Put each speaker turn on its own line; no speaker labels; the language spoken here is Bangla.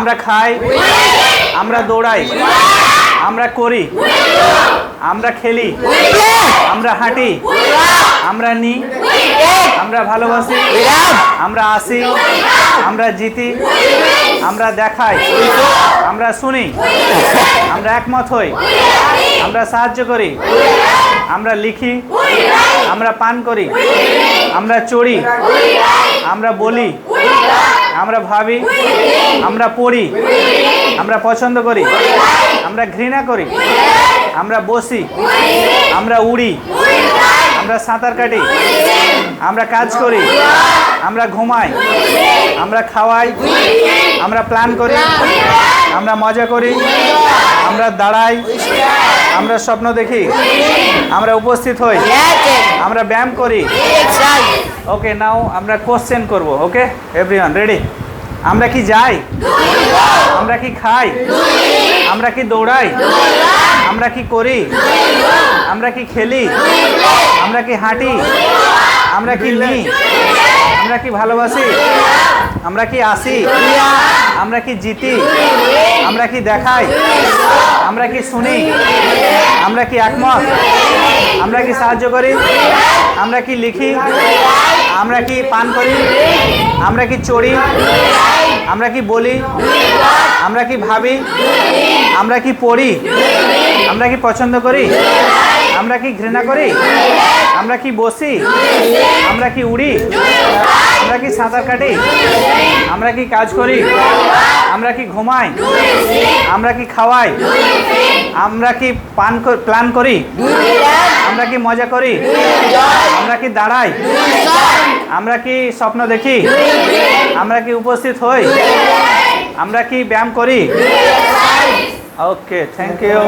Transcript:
আমরা খাই, আমরা দৌড়াই, আমরা করি, আমরা খেলি, আমরা হাঁটি, আমরা নিই, আমরা ভালোবাসি, আমরা আসি, আমরা জিতি, আমরা দেখাই, আমরা শুনি, আমরা একমত হই, আমরা সাহায্য করি, আমরা লিখি, আমরা পান করি, আমরা চড়ি, আমরা বলি আমরা ভাবি, আমরা পড়ি, আমরা পছন্দ করি, আমরা ঘৃণা করি, আমরা বসি, আমরা উড়ি, আমরা সাঁতার কাটি, আমরা কাজ করি, আমরা ঘুমাই, আমরা খাওয়াই, আমরা প্ল্যান করি, আমরা মজা করি আমরা দাঁড়াই। আমরা স্বপ্ন দেখি। আমরা উপস্থিত হই। আমরা ব্যায়াম করি। ওকে নাও আমরা কোশ্চেন করব ওকে এভরিওয়ান রেডি আমরা কি যাই? আমরা কি খাই? আমরা কি দৌড়াই? আমরা কি করি? আমরা কি খেলি? আমরা কি হাঁটি? আমরা কি নিই? আমরা কি ভালোবাসি? আমরা কি আসি? আমরা কি জিতি আমরা কি দেখাই আমরা কি শুনি আমরা কি একমত আমরা কি সাহায্য করি আমরা কি লিখি আমরা কি পান করি আমরা কি চড়ি আমরা কি বলি আমরা কি ভাবি আমরা কি পড়ি আমরা কি পছন্দ করি আমরা কি ঘৃণা করি আমরা কি বসি আমরা কি উড়ি আমরা কি সাঁতার কাটি আমরা কি কাজ করি আমরা কি ঘুমাই আমরা কি খাওয়াই আমরা কি পান প্ল্যান করি আমরা কি মজা করি আমরা কি দাঁড়াই আমরা কি স্বপ্ন দেখি আমরা কি উপস্থিত হই আমরা কি ব্যায়াম করি ওকে থ্যাংক ইউ